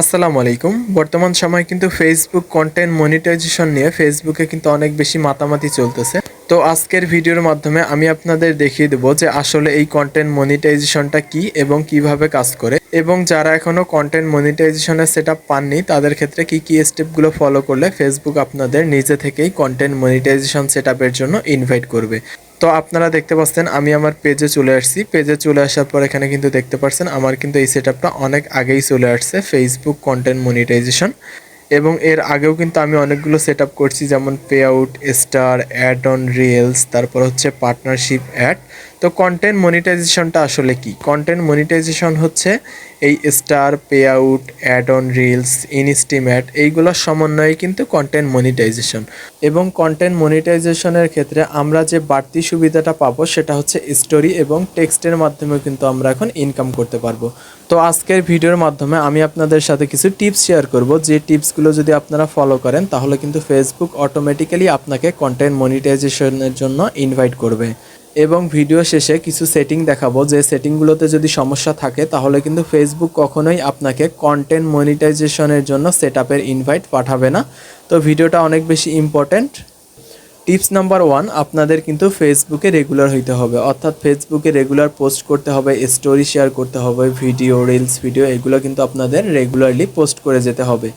আসসালামু আলাইকুম। বর্তমান সময়ে কিন্তু ফেসবুক কন্টেন্ট মনিটাইজেশন নিয়ে ফেসবুকে কিন্তু অনেক বেশি মাতামাতি চলতেছে। তো আজকের ভিডিওর মাধ্যমে আমি আপনাদের দেখিয়ে দেবো যে আসলে এই কন্টেন্ট মনিটাইজেশনটা কি এবং কীভাবে কাজ করে এবং যারা এখনও কন্টেন্ট মনিটাইজেশনের সেট পাননি, তাদের ক্ষেত্রে কি কি স্টেপগুলো ফলো করলে ফেসবুক আপনাদের নিজে থেকেই কন্টেন্ট মনিটাইজেশন সেট জন্য ইনভাইট করবে। তো আপনারা দেখতে পাচ্ছেন, আমি আমার পেজে চলে আসছি। পেজে চলে আসার পর এখানে কিন্তু দেখতে পাচ্ছেন, আমার কিন্তু এই সেট অনেক আগেই চলে আসছে ফেসবুক কন্টেন্ট মনিটাইজেশন এবং এর আগেও কিন্তু আমি অনেকগুলো সেট আপ করছি, যেমন pay out star ad on reels তারপর হচ্ছে পার্টনারশিপ অ্যাড তো কন্টেন্ট মনিটাইজেশনটা আসলে কি? কন্টেন্ট মনিটাইজেশন হচ্ছে এই star pay out ad on reels ইনস্টিমেট এইগুলোর সমন্বয়ে কিন্তু কন্টেন্ট মনিটাইজেশন এবং কন্টেন্ট মনিটাইজেশনের ক্ষেত্রে আমরা যে বাড়তি সুবিধাটা পাবো সেটা হচ্ছে স্টোরি এবং টেক্সটের মাধ্যমে কিন্তু আমরা এখন ইনকাম করতে পারব। তো আজকের ভিডিওর মাধ্যমে আমি আপনাদের সাথে কিছু টিপস শেয়ার করব, যে টিপসগুলো যদি আপনারা ফলো করেন, তাহলে কিন্তু ফেসবুক অটোমেটিক্যালি আপনাকে কন্টেন্ট মনিটাইজেশনের জন্য ইনভাইট করবে। এবং ভিডিও শেষে কিছু সেটিং দেখাবো, যে সেটিংগুলোতে যদি সমস্যা থাকে, তাহলে কিন্তু ফেসবুক কখনোই আপনাকে কন্টেন্ট মনিটাইজেশনের জন্য সেট ইনভাইট পাঠাবে না। তো ভিডিওটা অনেক বেশি ইম্পর্ট্যান্ট টিপস নাম্বার ওয়ান আপনাদের কিন্তু ফেসবুকে রেগুলার হইতে হবে। অর্থাৎ ফেসবুকে রেগুলার পোস্ট করতে হবে স্টোরি শেয়ার করতে হবে ভিডিও রিলস ভিডিও এগুলো কিন্তু আপনাদের রেগুলারলি পোস্ট করে যেতে হবে।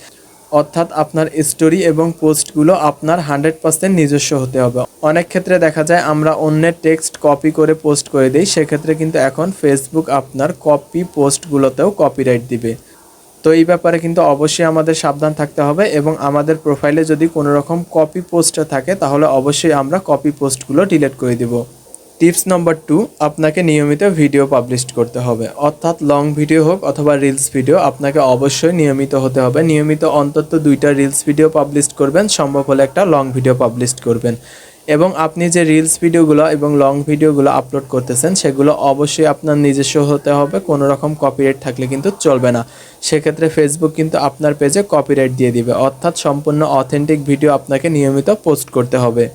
অর্থাৎ আপনার স্টোরি এবং পোস্টগুলো আপনার হান্ড্রেড পার্সেন্ট নিজস্ব হতে হবে। অনেক ক্ষেত্রে দেখা যায় আমরা অন্যের টেক্সট কপি করে পোস্ট করে দিই, সেক্ষেত্রে কিন্তু এখন ফেসবুক আপনার কপি পোস্টগুলোতেও কপিরাইট দিবে। তো এই ব্যাপারে কিন্তু অবশ্যই আমাদের সাবধান থাকতে হবে এবং আমাদের প্রোফাইলে যদি কোনো রকম কপি পোস্ট থাকে, তাহলে অবশ্যই আমরা কপি পোস্টগুলো ডিলিট করে দিব। টিপস নাম্বার টু, আপনাকে নিয়মিত ভিডিও পাবলিশ করতে হবে। অর্থাৎ লং ভিডিও হোক অথবা রিলস ভিডিও, আপনাকে অবশ্যই নিয়মিত হতে হবে। নিয়মিত অন্তত দুইটা রিলস ভিডিও পাবলিশ করবেন, সম্ভব হলে একটা লং ভিডিও পাবলিশ করবেন। এবং আপনি যে রিলস ভিডিওগুলো এবং লং ভিডিওগুলো আপলোড করতেছেন, সেগুলো অবশ্যই আপনার নিজস্ব হতে হবে, কোনো রকম কপিরাইট থাকলে কিন্তু চলবে না। সেক্ষেত্রে ফেসবুক কিন্তু আপনার পেজে কপিরাইট দিয়ে দিবে। অর্থাৎ সম্পূর্ণ অথেন্টিক ভিডিও আপনাকে নিয়মিত পোস্ট করতে হবে।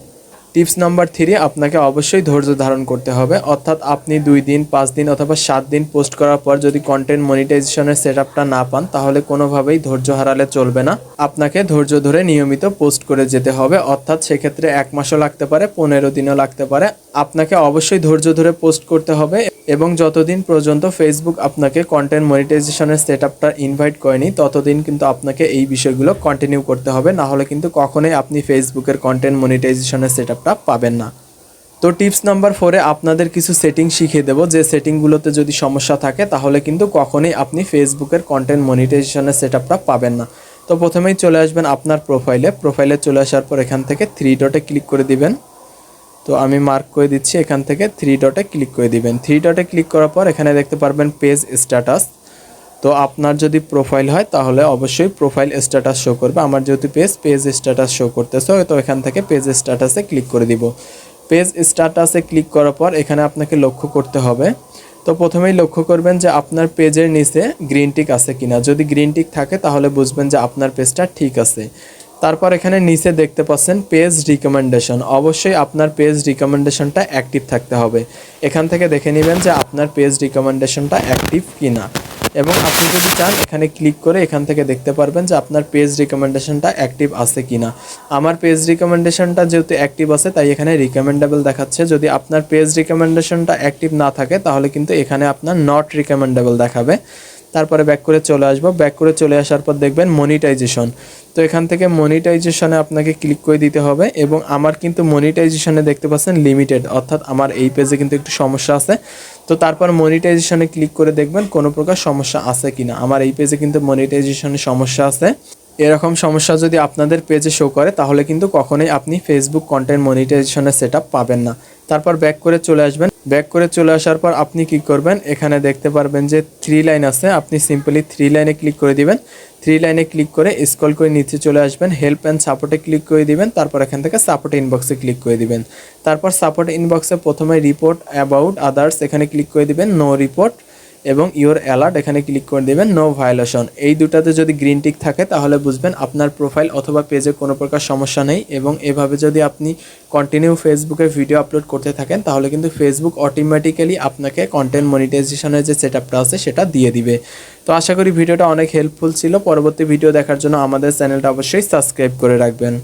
টিপস নাম্বার থ্রি, আপনাকে অবশ্যই ধৈর্য ধারণ করতে হবে। অর্থাৎ আপনি দুই দিন, পাঁচ দিন অথবা সাত দিন পোস্ট করার পর যদি কন্টেন্ট মনিটাইজেশনের সেট না পান, তাহলে কোনোভাবেই ধৈর্য হারালে চলবে না। আপনাকে ধৈর্য ধরে নিয়মিত পোস্ট করে যেতে হবে। অর্থাৎ সেক্ষেত্রে এক মাসও লাগতে পারে, পনেরো দিনও লাগতে পারে। আপনাকে অবশ্যই ধৈর্য ধরে পোস্ট করতে হবে এবং যতদিন পর্যন্ত ফেসবুক আপনাকে কন্টেন্ট মনিটাইজেশনের সেট আপটা ইনভাইট করেনি, ততদিন কিন্তু আপনাকে এই বিষয়গুলো কন্টিনিউ করতে হবে। না হলে কিন্তু কখনোই আপনি ফেসবুকের কন্টেন্ট মনিটাইজেশনের সেট আপটা পাবেন না। তো টিপস নাম্বার ফোরে আপনাদের কিছু সেটিং শিখিয়ে দেবো। যে সেটিংগুলোতে যদি সমস্যা থাকে, তাহলে কিন্তু কখনোই আপনি ফেসবুকের কন্টেন্ট মনিটাইজেশনের সেট পাবেন না। তো প্রথমেই চলে আসবেন আপনার প্রোফাইলে প্রোফাইলে চলে আসার পর এখান থেকে থ্রি ডটে ক্লিক করে দিবেন। তো আমি মার্ক করে দিচ্ছি এখান থেকে থ্রি ডটে ক্লিক করে দিবেন। থ্রি ডটে ক্লিক করার পর এখানে দেখতে পারবেন পেজ স্ট্যাটাস তো আপনার যদি প্রোফাইল হয়, তাহলে অবশ্যই প্রোফাইল স্ট্যাটাস শো করবে। আমার যেহেতু পেজ পেজ স্ট্যাটাস শো করতেছে তো এখান থেকে পেজ স্ট্যাটাসে ক্লিক করে দিব। পেজ স্ট্যাটাসে ক্লিক করার পর এখানে আপনাকে লক্ষ্য করতে হবে। তো প্রথমেই লক্ষ্য করবেন যে আপনার পেজের নিচে গ্রিন টিক আছে কিনা। যদি গ্রিন টিক থাকে, তাহলে বুঝবেন যে আপনার পেজটা ঠিক আছে। তারপর এখানে নিচে দেখতে পাচ্ছেন পেজ রিকমেন্ডেশন অবশ্যই আপনার পেজ রিকমেন্ডেশনটা অ্যাক্টিভ থাকতে হবে। এখান থেকে দেখে নেবেন যে আপনার পেজ রিকমেন্ডেশনটা অ্যাক্টিভ কিনা। এবং আপনি যদি চান, এখানে ক্লিক করে এখান থেকে দেখতে পারবেন যে আপনার পেজ রিকমেন্ডেশনটা অ্যাক্টিভ আছে কি না আমার পেজ রিকমেন্ডেশনটা যেহেতু অ্যাক্টিভ আছে, তাই এখানে রিকমেন্ডেবল দেখাচ্ছে। যদি আপনার পেজ রিকমেন্ডেশনটা অ্যাক্টিভ না থাকে, তাহলে কিন্তু এখানে আপনার নট রিকমেন্ডেবল দেখাবে। তারপরে ব্যাক করে চলে আসব। ব্যাক করে চলে আসার পর দেখবেন মনিটাইজেশন তো এখান থেকে মনিটাইজেশনে আপনাকে ক্লিক করে দিতে হবে এবং আমার কিন্তু মনিটাইজেশনে দেখতে পাচ্ছেন লিমিটেড অর্থাৎ আমার এই পেজে কিন্তু একটু সমস্যা আছে। তো তারপর মনিটাইজেশনে ক্লিক করে দেখবেন কোনো প্রকার সমস্যা আছে কি না আমার এই পেজে কিন্তু মনিটাইজেশনে সমস্যা আছে। এরকম সমস্যা যদি আপনাদের পেজে শো করে, তাহলে কিন্তু কখনোই আপনি ফেসবুক কন্টেন্ট মনিটাইজেশনের সেট পাবেন না। তারপর ব্যাক করে চলে আসবেন। ব্যাক করে চলে আসার পর আপনি কি করবেন? এখানে দেখতে পারবেন যে থ্রি লাইন আছে। আপনি সিম্পলি থ্রি লাইনে ক্লিক করে দিবেন। থ্রি লাইনে ক্লিক করে স্ক্রল করে নিচে চলে আসবেন। হেল্প অ্যান্ড সাপোর্টে ক্লিক করে দিবেন। তারপর এখান থেকে সাপোর্ট ইনবক্সে ক্লিক করে দিবেন। তারপর সাপোর্ট ইনবক্সে প্রথমে রিপোর্ট অ্যাবাউট আদার্স এখানে ক্লিক করে দিবেন। নো রিপোর্ট এবং ইওর অ্যালার্ট এখানে ক্লিক করে দেবেন নো ভায়োলেশন এই দুটাতে যদি গ্রিন টিক থাকে, তাহলে বুঝবেন আপনার প্রোফাইল অথবা পেজে কোনো প্রকার সমস্যা নেই এবং এভাবে যদি আপনি কন্টিনিউ ফেসবুকে ভিডিও আপলোড করতে থাকেন, তাহলে কিন্তু ফেসবুক অটোমেটিক্যালি আপনাকে কন্টেন্ট মনিটাইজেশনের যে সেট আপটা আছে, সেটা দিয়ে দিবে। তো আশা করি ভিডিওটা অনেক হেল্পফুল ছিল। পরবর্তী ভিডিও দেখার জন্য আমাদের চ্যানেলটা অবশ্যই সাবস্ক্রাইব করে রাখবেন।